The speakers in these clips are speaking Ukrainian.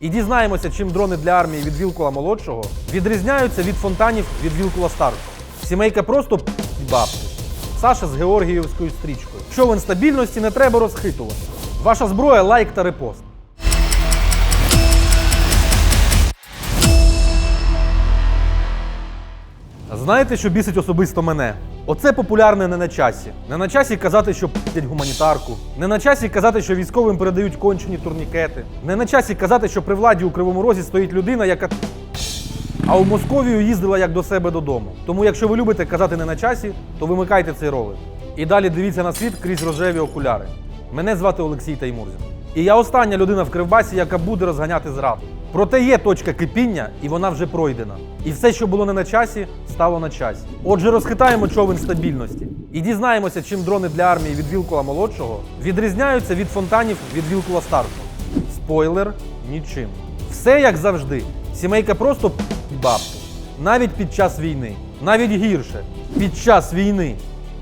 І дізнаємося, чим дрони для армії від Вілкула молодшого відрізняються від фонтанів від Вілкула старшого. Сімейка просто бабки. Саша з Георгіївською стрічкою. Човен стабільності не треба розхитувати. Ваша зброя лайк та репост. Знаєте, що бісить особисто мене? Оце популярне не на часі. Не на часі казати, що п***ять гуманітарку. Не на часі казати, що військовим передають кончені турнікети. Не на часі казати, що при владі у Кривому Розі стоїть людина, яка а у Московію їздила як до себе додому. Тому, якщо ви любите казати не на часі, то вимикайте цей ролик. І далі дивіться на світ крізь рожеві окуляри. Мене звати Олексій Таймурзін. І я остання людина в Кривбасі, яка буде розганяти зраду. Проте є точка кипіння, і вона вже пройдена. І все, що було не на часі, стало на часі. Отже, розхитаємо човен стабільності і дізнаємося, чим дрони для армії від Вілкула молодшого відрізняються від фонтанів від Вілкула старшого. Спойлер нічим. Все як завжди. Сімейка просто бабки. Навіть під час війни. Навіть гірше. Під час війни.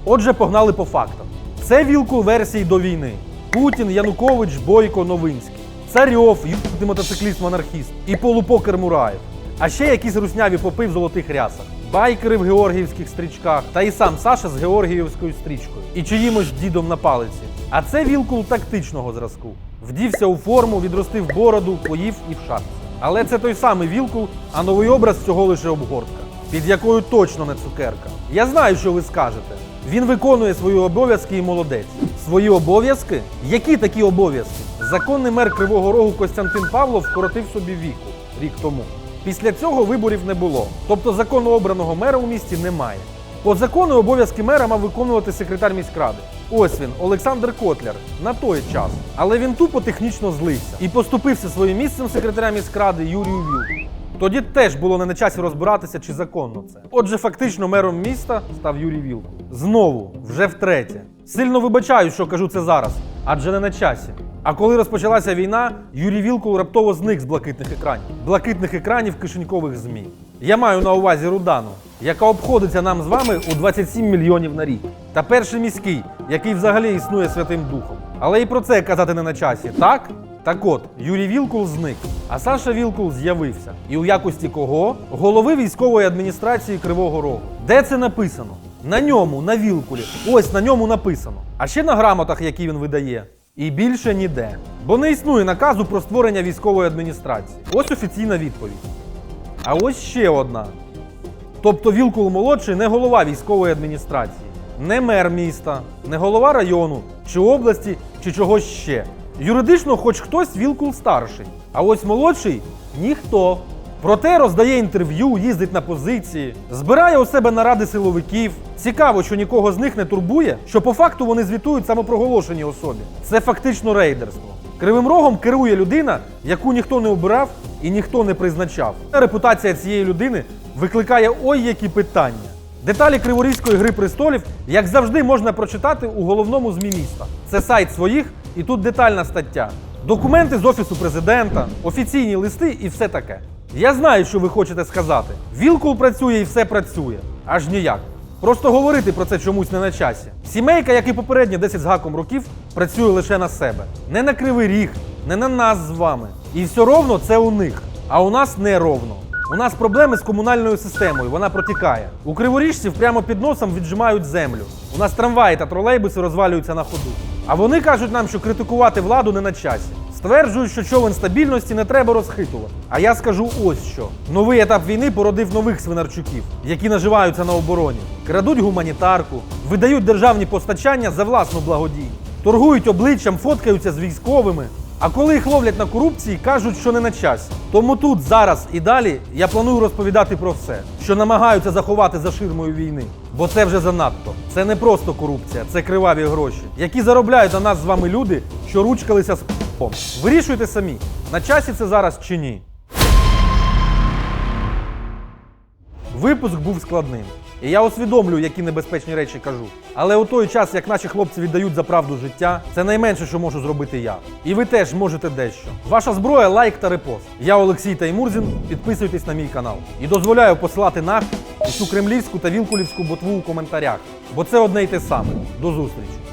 Отже, погнали по фактам. Це вілкул версії до війни. Путін, Янукович, Бойко, Новинський. Царьов, юбний мотоцикліст-монархіст і полупокер Мураєв. А ще якісь русняві попи в золотих рясах, байкери в георгіївських стрічках та і сам Саша з георгіївською стрічкою і чиїмось дідом на палиці. А це вілкул тактичного зразку. Вдівся у форму, відростив бороду, поїв і в шапці. Але це той самий вілкул, а новий образ всього лише обгортка, під якою точно не цукерка. Я знаю, що ви скажете. Він виконує свої обов'язки і молодець. Свої обов'язки? Які такі обов'язки? Законний мер Кривого Рогу Костянтин Павлов вкоротив собі віку рік тому. Після цього виборів не було. Тобто законно обраного мера у місті немає. По закону обов'язки мера мав виконувати секретар міськради. Ось він, Олександр Котляр, на той час. Але він тупо технічно злився і поступився своїм місцем секретаря міськради Юрію Вілку. Тоді теж було не на часі розбиратися, чи законно це. Отже, фактично мером міста став Юрій Вілку. Знову, вже втретє. Сильно вибачаю, що кажу це зараз, адже не на часі. А коли розпочалася війна, Юрій Вілкул раптово зник з блакитних екранів. Блакитних екранів кишенькових ЗМІ. Я маю на увазі Рудану, яка обходиться нам з вами у 27 мільйонів на рік. Та перший міський, який взагалі існує Святим Духом. Але і про це казати не на часі, так? Так от, Юрій Вілкул зник, а Саша Вілкул з'явився. І у якості кого? Голови військової адміністрації Кривого Рогу. Де це написано? На ньому, на Вілкулі. Ось на ньому написано. А ще на грамотах, які він видає. І більше ніде. Бо не існує наказу про створення військової адміністрації. Ось офіційна відповідь. А ось ще одна. Тобто Вілкул молодший не голова військової адміністрації, не мер міста, не голова району, чи області, чи чогось ще. Юридично, хоч хтось Вілкул старший, а ось молодший ніхто. Проте роздає інтерв'ю, їздить на позиції, збирає у себе наради силовиків. Цікаво, що нікого з них не турбує, що по факту вони звітують самопроголошеній особі. Це фактично рейдерство. Кривим рогом керує людина, яку ніхто не обирав і ніхто не призначав. Репутація цієї людини викликає ой які питання. Деталі Криворізької гри престолів, як завжди, можна прочитати у головному ЗМІ міста. Це сайт своїх, і тут детальна стаття. Документи з офісу президента, офіційні листи і все таке. Я знаю, що ви хочете сказати. Вілкул працює і все працює. Аж ніяк. Просто говорити про це чомусь не на часі. Сімейка, як і попередні 10 з гаком років, працює лише на себе. Не на кривий ріг, не на нас з вами. І все ровно це у них. А у нас не ровно. У нас проблеми з комунальною системою, вона протікає. У криворіжців прямо під носом віджимають землю. У нас трамваї та тролейбуси розвалюються на ходу. А вони кажуть нам, що критикувати владу не на часі. Стверджують, що човен стабільності не треба розхитувати. А я скажу ось що: новий етап війни породив нових свинарчуків, які наживаються на обороні, крадуть гуманітарку, видають державні постачання за власну благодійність, торгують обличчям, фоткаються з військовими. А коли їх ловлять на корупції, кажуть, що не на часі. Тому тут, зараз і далі я планую розповідати про все, що намагаються заховати за ширмою війни. Бо це вже занадто. Це не просто корупція, це криваві гроші, які заробляють на нас з вами люди, що ручкалися з п***ом. Вирішуйте самі, на часі це зараз чи ні. Випуск був складним. І я усвідомлюю, які небезпечні речі кажу. Але у той час, як наші хлопці віддають за правду життя, це найменше, що можу зробити я. І ви теж можете дещо. Ваша зброя лайк та репост. Я Олексій Таймурзін. Підписуйтесь на мій канал. І дозволяю посилати на усю кремлівську та вілкулівську ботву у коментарях. Бо це одне й те саме. До зустрічі!